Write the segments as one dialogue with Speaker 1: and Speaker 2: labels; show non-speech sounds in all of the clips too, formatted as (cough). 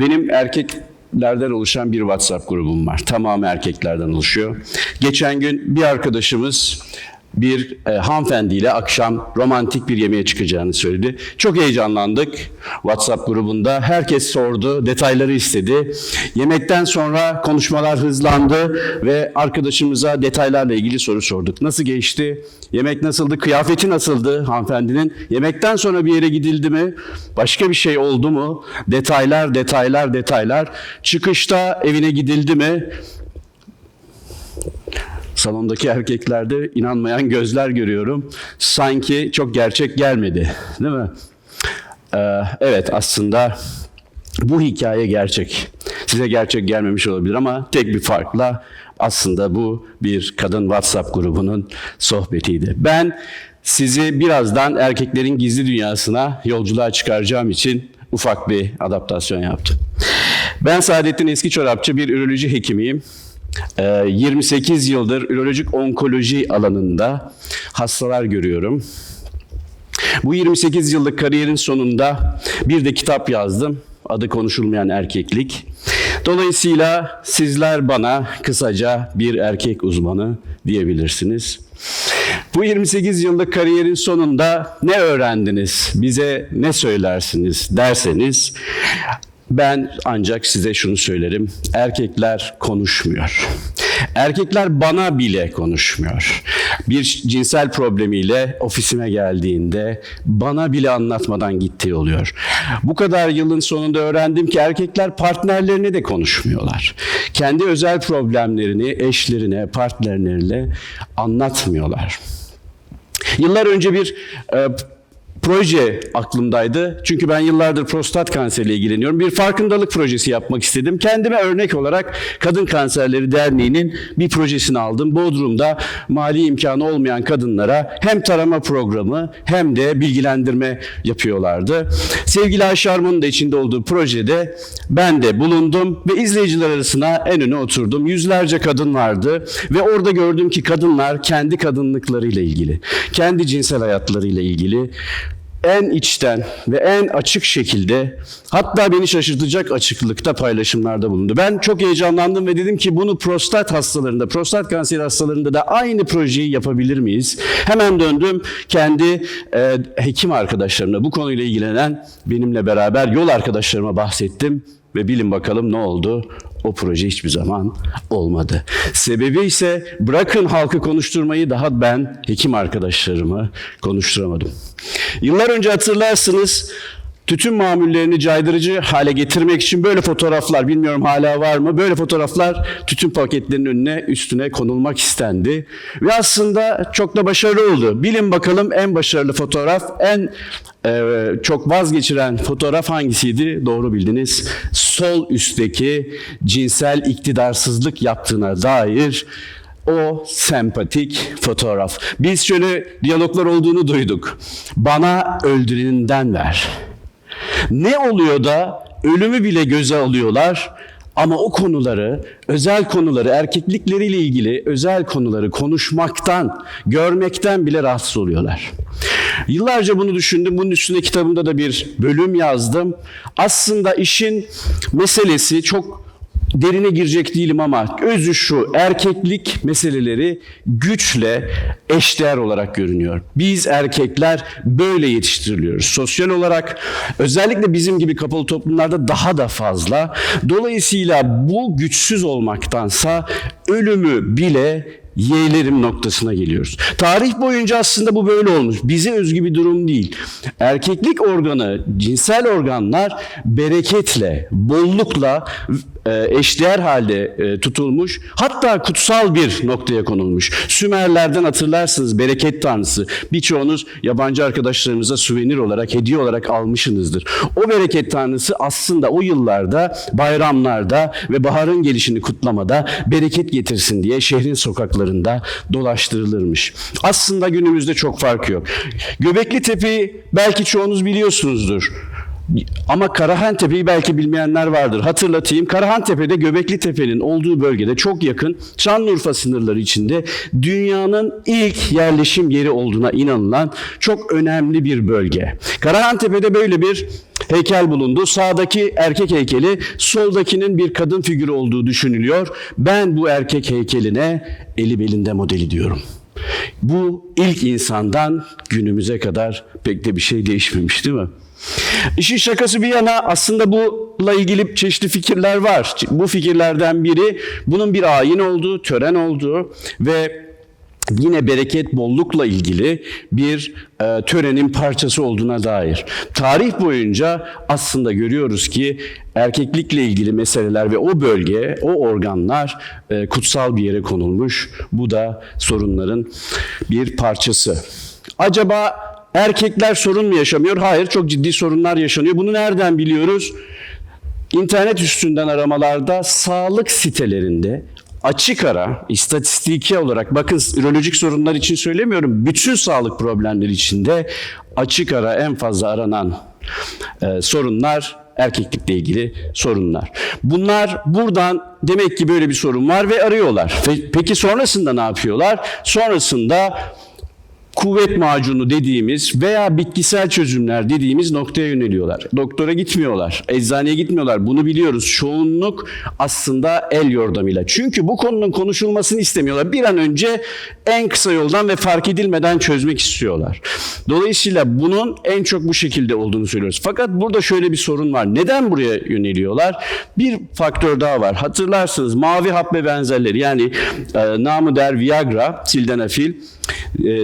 Speaker 1: Benim erkeklerden oluşan bir WhatsApp grubum var. Tamamı erkeklerden oluşuyor. Geçen gün bir arkadaşımız bir e, hanımefendiyle akşam romantik bir yemeğe çıkacağını söyledi. Çok heyecanlandık WhatsApp grubunda. Herkes sordu, detayları istedi. Yemekten sonra konuşmalar hızlandı ve arkadaşımıza detaylarla ilgili soru sorduk. Nasıl geçti? Yemek nasıldı? Kıyafeti nasıldı hanımefendinin? Yemekten sonra bir yere gidildi mi? Başka bir şey oldu mu? Detaylar, detaylar, detaylar. Çıkışta evine gidildi mi? Salondaki erkeklerde inanmayan gözler görüyorum. Sanki çok gerçek gelmedi, değil mi? Ee, evet aslında bu hikaye gerçek. Size gerçek gelmemiş olabilir ama tek bir farkla aslında bu bir kadın WhatsApp grubunun sohbetiydi. Ben sizi birazdan erkeklerin gizli dünyasına yolculuğa çıkaracağım için ufak bir adaptasyon yaptım. Ben Saadettin Eski Çorapçı bir üroloji hekimiyim. Ee, 28 yıldır ürolojik onkoloji alanında hastalar görüyorum. Bu 28 yıllık kariyerin sonunda bir de kitap yazdım. Adı konuşulmayan erkeklik. Dolayısıyla sizler bana kısaca bir erkek uzmanı diyebilirsiniz. Bu 28 yıllık kariyerin sonunda ne öğrendiniz, bize ne söylersiniz derseniz ben ancak size şunu söylerim. Erkekler konuşmuyor. Erkekler bana bile konuşmuyor. Bir cinsel problemiyle ofisime geldiğinde bana bile anlatmadan gittiği oluyor. Bu kadar yılın sonunda öğrendim ki erkekler partnerlerine de konuşmuyorlar. Kendi özel problemlerini eşlerine, partnerlerine anlatmıyorlar. Yıllar önce bir e, proje aklımdaydı. Çünkü ben yıllardır prostat kanseriyle ilgileniyorum. Bir farkındalık projesi yapmak istedim. Kendime örnek olarak Kadın Kanserleri Derneği'nin bir projesini aldım. Bodrum'da mali imkanı olmayan kadınlara hem tarama programı hem de bilgilendirme yapıyorlardı. Sevgili Ayşe Arman'ın da içinde olduğu projede ben de bulundum ve izleyiciler arasına en öne oturdum. Yüzlerce kadın vardı ve orada gördüm ki kadınlar kendi kadınlıklarıyla ilgili, kendi cinsel hayatlarıyla ilgili en içten ve en açık şekilde hatta beni şaşırtacak açıklıkta paylaşımlarda bulundu. Ben çok heyecanlandım ve dedim ki bunu prostat hastalarında, prostat kanseri hastalarında da aynı projeyi yapabilir miyiz? Hemen döndüm kendi e, hekim arkadaşlarımla bu konuyla ilgilenen benimle beraber yol arkadaşlarıma bahsettim ve bilin bakalım ne oldu? O proje hiçbir zaman olmadı. Sebebi ise bırakın halkı konuşturmayı daha ben hekim arkadaşlarımı konuşturamadım. Yıllar önce hatırlarsınız tütün mamullerini caydırıcı hale getirmek için böyle fotoğraflar bilmiyorum hala var mı böyle fotoğraflar tütün paketlerinin önüne üstüne konulmak istendi ve aslında çok da başarılı oldu. Bilin bakalım en başarılı fotoğraf en e, çok vazgeçiren fotoğraf hangisiydi? Doğru bildiniz. Sol üstteki cinsel iktidarsızlık yaptığına dair o sempatik fotoğraf. Biz şöyle diyaloglar olduğunu duyduk. Bana öldüreninden ver. Ne oluyor da ölümü bile göze alıyorlar ama o konuları, özel konuları, erkeklikleriyle ilgili özel konuları konuşmaktan, görmekten bile rahatsız oluyorlar. Yıllarca bunu düşündüm. Bunun üstüne kitabımda da bir bölüm yazdım. Aslında işin meselesi çok derine girecek değilim ama özü şu erkeklik meseleleri güçle eşdeğer olarak görünüyor. Biz erkekler böyle yetiştiriliyoruz. Sosyal olarak özellikle bizim gibi kapalı toplumlarda daha da fazla. Dolayısıyla bu güçsüz olmaktansa ölümü bile yeğlerim noktasına geliyoruz. Tarih boyunca aslında bu böyle olmuş. Bize özgü bir durum değil. Erkeklik organı, cinsel organlar bereketle, bollukla e, eşdeğer halde e, tutulmuş. Hatta kutsal bir noktaya konulmuş. Sümerlerden hatırlarsınız bereket tanrısı. Birçoğunuz yabancı arkadaşlarımıza suvenir olarak, hediye olarak almışsınızdır. O bereket tanrısı aslında o yıllarda bayramlarda ve baharın gelişini kutlamada bereket getirsin diye şehrin sokaklarında dolaştırılırmış. Aslında günümüzde çok fark yok. Göbekli Tepe'yi belki çoğunuz biliyorsunuzdur. Ama Karahantepe'yi belki bilmeyenler vardır. Hatırlatayım. Karahantepe'de Göbekli Tepe'nin olduğu bölgede çok yakın Şanlıurfa sınırları içinde dünyanın ilk yerleşim yeri olduğuna inanılan çok önemli bir bölge. Karahantepe'de böyle bir heykel bulundu. Sağdaki erkek heykeli, soldakinin bir kadın figürü olduğu düşünülüyor. Ben bu erkek heykeline eli belinde modeli diyorum. Bu ilk insandan günümüze kadar pek de bir şey değişmemiş değil mi? İşin şakası bir yana aslında bununla ilgili çeşitli fikirler var. Bu fikirlerden biri bunun bir ayin olduğu, tören olduğu ve yine bereket bollukla ilgili bir e, törenin parçası olduğuna dair. Tarih boyunca aslında görüyoruz ki erkeklikle ilgili meseleler ve o bölge, o organlar e, kutsal bir yere konulmuş. Bu da sorunların bir parçası. Acaba erkekler sorun mu yaşamıyor? Hayır, çok ciddi sorunlar yaşanıyor. Bunu nereden biliyoruz? İnternet üstünden aramalarda sağlık sitelerinde açık ara istatistiki olarak bakın ürolojik sorunlar için söylemiyorum bütün sağlık problemleri içinde açık ara en fazla aranan e, sorunlar erkeklikle ilgili sorunlar. Bunlar buradan demek ki böyle bir sorun var ve arıyorlar. Peki sonrasında ne yapıyorlar? Sonrasında kuvvet macunu dediğimiz veya bitkisel çözümler dediğimiz noktaya yöneliyorlar. Doktora gitmiyorlar, eczaneye gitmiyorlar. Bunu biliyoruz. Çoğunluk aslında el yordamıyla. Çünkü bu konunun konuşulmasını istemiyorlar. Bir an önce en kısa yoldan ve fark edilmeden çözmek istiyorlar. Dolayısıyla bunun en çok bu şekilde olduğunu söylüyoruz. Fakat burada şöyle bir sorun var. Neden buraya yöneliyorlar? Bir faktör daha var. Hatırlarsınız mavi hap ve benzerleri yani e, namı der Viagra, sildenafil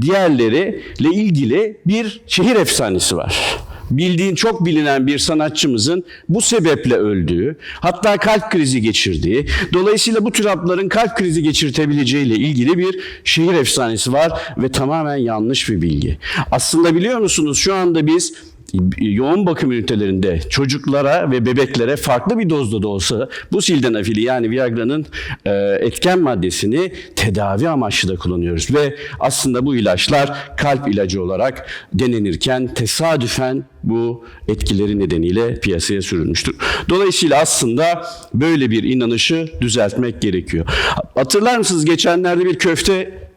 Speaker 1: diğerleriyle ilgili bir şehir efsanesi var. Bildiğin çok bilinen bir sanatçımızın bu sebeple öldüğü, hatta kalp krizi geçirdiği, dolayısıyla bu tür hapların kalp krizi geçirtebileceğiyle ilgili bir şehir efsanesi var ve tamamen yanlış bir bilgi. Aslında biliyor musunuz şu anda biz yoğun bakım ünitelerinde çocuklara ve bebeklere farklı bir dozda da olsa bu sildenafili yani Viagra'nın e, etken maddesini tedavi amaçlı da kullanıyoruz ve aslında bu ilaçlar kalp ilacı olarak denenirken tesadüfen bu etkileri nedeniyle piyasaya sürülmüştür. Dolayısıyla aslında böyle bir inanışı düzeltmek gerekiyor. Hatırlar mısınız geçenlerde bir köfte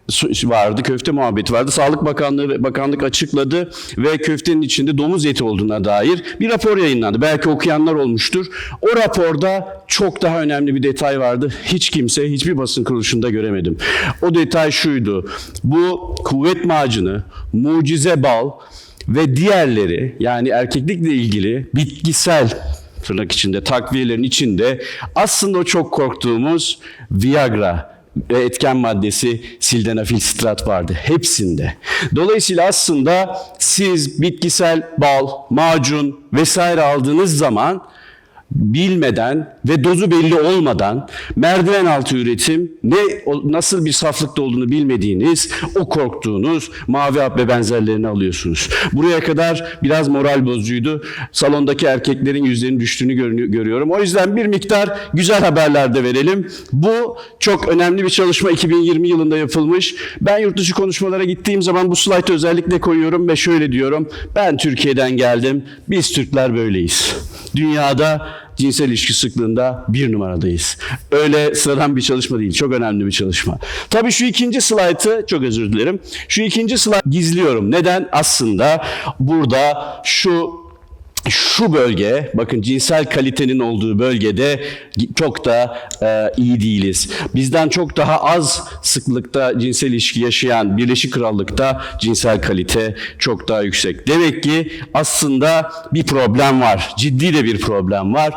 Speaker 1: vardı, köfte muhabbeti vardı. Sağlık Bakanlığı Bakanlık açıkladı ve köftenin içinde domuz eti olduğuna dair bir rapor yayınlandı. Belki okuyanlar olmuştur. O raporda çok daha önemli bir detay vardı. Hiç kimse, hiçbir basın kuruluşunda göremedim. O detay şuydu. Bu kuvvet macını, mucize bal ve diğerleri yani erkeklikle ilgili bitkisel tırnak içinde takviyelerin içinde aslında o çok korktuğumuz Viagra ve etken maddesi sildenafil sitrat vardı hepsinde. Dolayısıyla aslında siz bitkisel bal, macun vesaire aldığınız zaman bilmeden ve dozu belli olmadan merdiven altı üretim ne nasıl bir saflıkta olduğunu bilmediğiniz o korktuğunuz mavi hap ve benzerlerini alıyorsunuz. Buraya kadar biraz moral bozucuydu. Salondaki erkeklerin yüzlerinin düştüğünü görüyorum. O yüzden bir miktar güzel haberler de verelim. Bu çok önemli bir çalışma 2020 yılında yapılmış. Ben yurt dışı konuşmalara gittiğim zaman bu slaytı özellikle koyuyorum ve şöyle diyorum. Ben Türkiye'den geldim. Biz Türkler böyleyiz. Dünyada cinsel ilişki sıklığında bir numaradayız. Öyle sıradan bir çalışma değil. Çok önemli bir çalışma. Tabii şu ikinci slaytı çok özür dilerim. Şu ikinci slaytı gizliyorum. Neden? Aslında burada şu şu bölge, bakın cinsel kalitenin olduğu bölgede çok da e, iyi değiliz. Bizden çok daha az sıklıkta cinsel ilişki yaşayan Birleşik Krallık'ta cinsel kalite çok daha yüksek. Demek ki aslında bir problem var. Ciddi de bir problem var.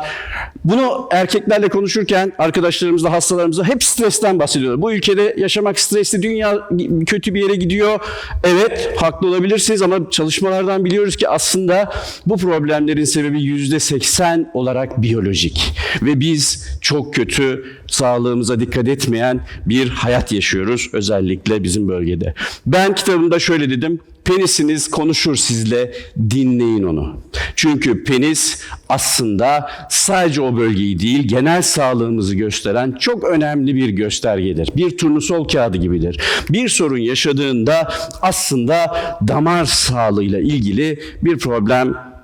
Speaker 1: Bunu erkeklerle konuşurken arkadaşlarımızla, hastalarımızla hep stresten bahsediyorlar. Bu ülkede yaşamak stresli, dünya kötü bir yere gidiyor. Evet, haklı olabilirsiniz ama çalışmalardan biliyoruz ki aslında bu problemlerin sebebi yüzde seksen olarak biyolojik. Ve biz çok kötü, sağlığımıza dikkat etmeyen bir hayat yaşıyoruz özellikle bizim bölgede. Ben kitabımda şöyle dedim, Penisiniz konuşur sizle, dinleyin onu. Çünkü penis aslında sadece o bölgeyi değil, genel sağlığımızı gösteren çok önemli bir göstergedir. Bir turnusol kağıdı gibidir. Bir sorun yaşadığında aslında damar sağlığıyla ilgili bir problem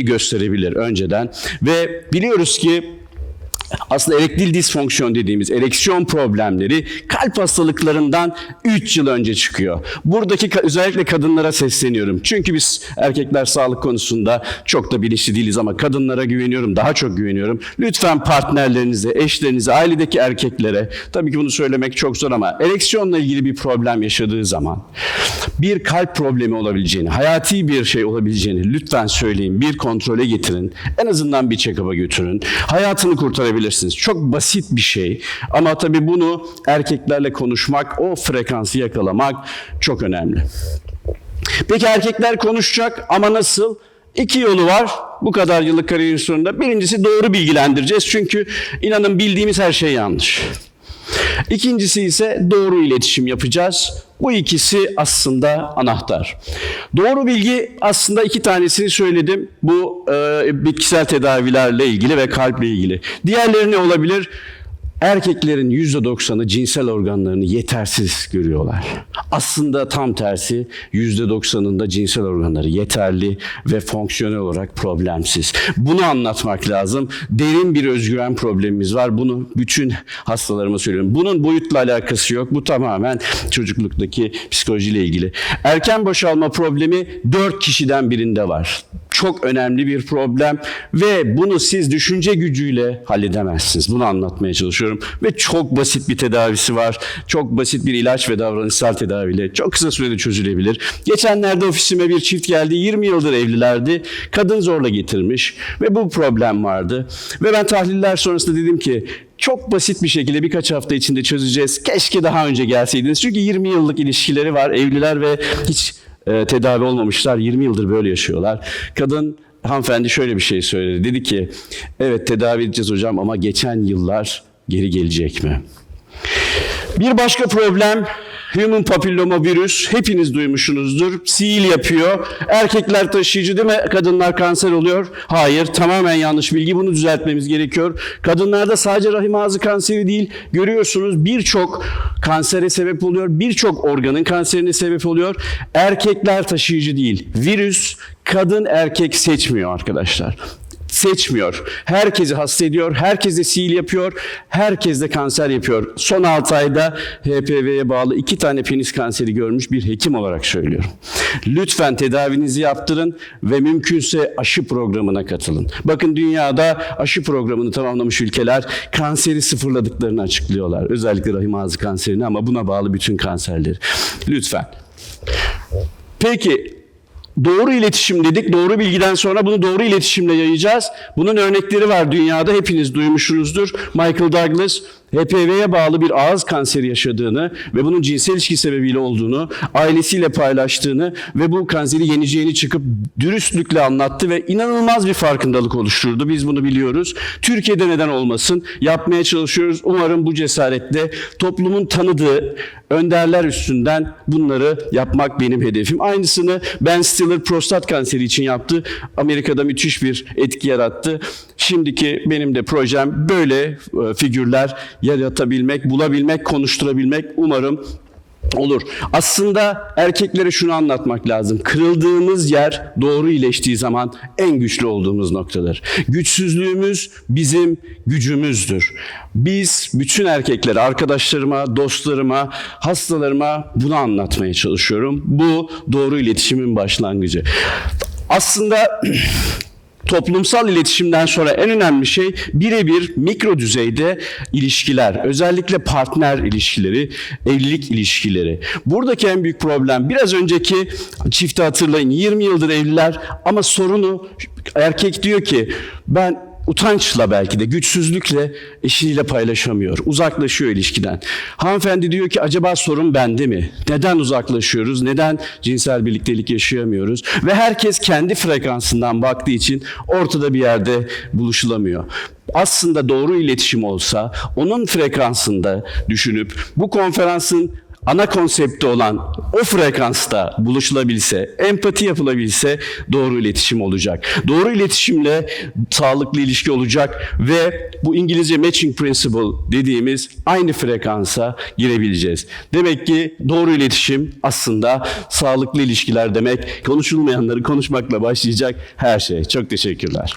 Speaker 1: gösterebilir önceden. Ve biliyoruz ki aslında erektil disfonksiyon dediğimiz ereksiyon problemleri kalp hastalıklarından 3 yıl önce çıkıyor. Buradaki özellikle kadınlara sesleniyorum. Çünkü biz erkekler sağlık konusunda çok da bilinçli değiliz ama kadınlara güveniyorum, daha çok güveniyorum. Lütfen partnerlerinize, eşlerinize, ailedeki erkeklere, tabii ki bunu söylemek çok zor ama ereksiyonla ilgili bir problem yaşadığı zaman bir kalp problemi olabileceğini, hayati bir şey olabileceğini lütfen söyleyin. Bir kontrole getirin. En azından bir check-up'a götürün. Hayatını kurtarabilirsiniz. Çok basit bir şey ama tabii bunu erkeklerle konuşmak, o frekansı yakalamak çok önemli. Peki erkekler konuşacak ama nasıl? İki yolu var bu kadar yıllık kariyerin sonunda. Birincisi doğru bilgilendireceğiz çünkü inanın bildiğimiz her şey yanlış. İkincisi ise doğru iletişim yapacağız. Bu ikisi aslında anahtar. Doğru bilgi aslında iki tanesini söyledim. Bu e, bitkisel tedavilerle ilgili ve kalple ilgili. Diğerleri ne olabilir? Erkeklerin %90'ı cinsel organlarını yetersiz görüyorlar. Aslında tam tersi %90'ında cinsel organları yeterli ve fonksiyonel olarak problemsiz. Bunu anlatmak lazım. Derin bir özgüven problemimiz var. Bunu bütün hastalarıma söylüyorum. Bunun boyutla alakası yok. Bu tamamen çocukluktaki psikolojiyle ilgili. Erken boşalma problemi 4 kişiden birinde var çok önemli bir problem ve bunu siz düşünce gücüyle halledemezsiniz. Bunu anlatmaya çalışıyorum ve çok basit bir tedavisi var. Çok basit bir ilaç ve davranışsal tedaviyle çok kısa sürede çözülebilir. Geçenlerde ofisime bir çift geldi. 20 yıldır evlilerdi. Kadın zorla getirmiş ve bu problem vardı. Ve ben tahliller sonrasında dedim ki çok basit bir şekilde birkaç hafta içinde çözeceğiz. Keşke daha önce gelseydiniz. Çünkü 20 yıllık ilişkileri var. Evliler ve hiç e, tedavi olmamışlar. 20 yıldır böyle yaşıyorlar. Kadın hanımefendi şöyle bir şey söyledi. Dedi ki evet tedavi edeceğiz hocam ama geçen yıllar geri gelecek mi? Bir başka problem Human papilloma virüs hepiniz duymuşsunuzdur. Sil yapıyor. Erkekler taşıyıcı değil mi? Kadınlar kanser oluyor. Hayır, tamamen yanlış bilgi. Bunu düzeltmemiz gerekiyor. Kadınlarda sadece rahim ağzı kanseri değil, görüyorsunuz birçok kansere sebep oluyor. Birçok organın kanserine sebep oluyor. Erkekler taşıyıcı değil. Virüs kadın erkek seçmiyor arkadaşlar seçmiyor. Herkesi hasta ediyor, herkese sil yapıyor, herkes de kanser yapıyor. Son 6 ayda HPV'ye bağlı iki tane penis kanseri görmüş bir hekim olarak söylüyorum. Lütfen tedavinizi yaptırın ve mümkünse aşı programına katılın. Bakın dünyada aşı programını tamamlamış ülkeler kanseri sıfırladıklarını açıklıyorlar. Özellikle rahim ağzı kanserini ama buna bağlı bütün kanserleri. Lütfen. Peki Doğru iletişim dedik. Doğru bilgiden sonra bunu doğru iletişimle yayacağız. Bunun örnekleri var dünyada. Hepiniz duymuşsunuzdur. Michael Douglas HPV'ye bağlı bir ağız kanseri yaşadığını ve bunun cinsel ilişki sebebiyle olduğunu ailesiyle paylaştığını ve bu kanseri yeneceğini çıkıp dürüstlükle anlattı ve inanılmaz bir farkındalık oluşturdu. Biz bunu biliyoruz. Türkiye'de neden olmasın? Yapmaya çalışıyoruz. Umarım bu cesaretle toplumun tanıdığı önderler üstünden bunları yapmak benim hedefim. Aynısını Ben Stiller prostat kanseri için yaptı. Amerika'da müthiş bir etki yarattı. Şimdiki benim de projem böyle e, figürler yaratabilmek, bulabilmek, konuşturabilmek umarım olur. Aslında erkeklere şunu anlatmak lazım. Kırıldığımız yer doğru iyileştiği zaman en güçlü olduğumuz noktadır. Güçsüzlüğümüz bizim gücümüzdür. Biz bütün erkeklere, arkadaşlarıma, dostlarıma, hastalarıma bunu anlatmaya çalışıyorum. Bu doğru iletişimin başlangıcı. Aslında (clears throat) Toplumsal iletişimden sonra en önemli şey birebir mikro düzeyde ilişkiler, özellikle partner ilişkileri, evlilik ilişkileri. Buradaki en büyük problem biraz önceki çifti hatırlayın 20 yıldır evliler ama sorunu erkek diyor ki ben utançla belki de güçsüzlükle eşiyle paylaşamıyor. Uzaklaşıyor ilişkiden. Hanımefendi diyor ki acaba sorun bende mi? Neden uzaklaşıyoruz? Neden cinsel birliktelik yaşayamıyoruz? Ve herkes kendi frekansından baktığı için ortada bir yerde buluşulamıyor aslında doğru iletişim olsa onun frekansında düşünüp bu konferansın ana konsepti olan o frekansta buluşulabilse, empati yapılabilse doğru iletişim olacak. Doğru iletişimle sağlıklı ilişki olacak ve bu İngilizce matching principle dediğimiz aynı frekansa girebileceğiz. Demek ki doğru iletişim aslında sağlıklı ilişkiler demek. Konuşulmayanları konuşmakla başlayacak her şey. Çok teşekkürler.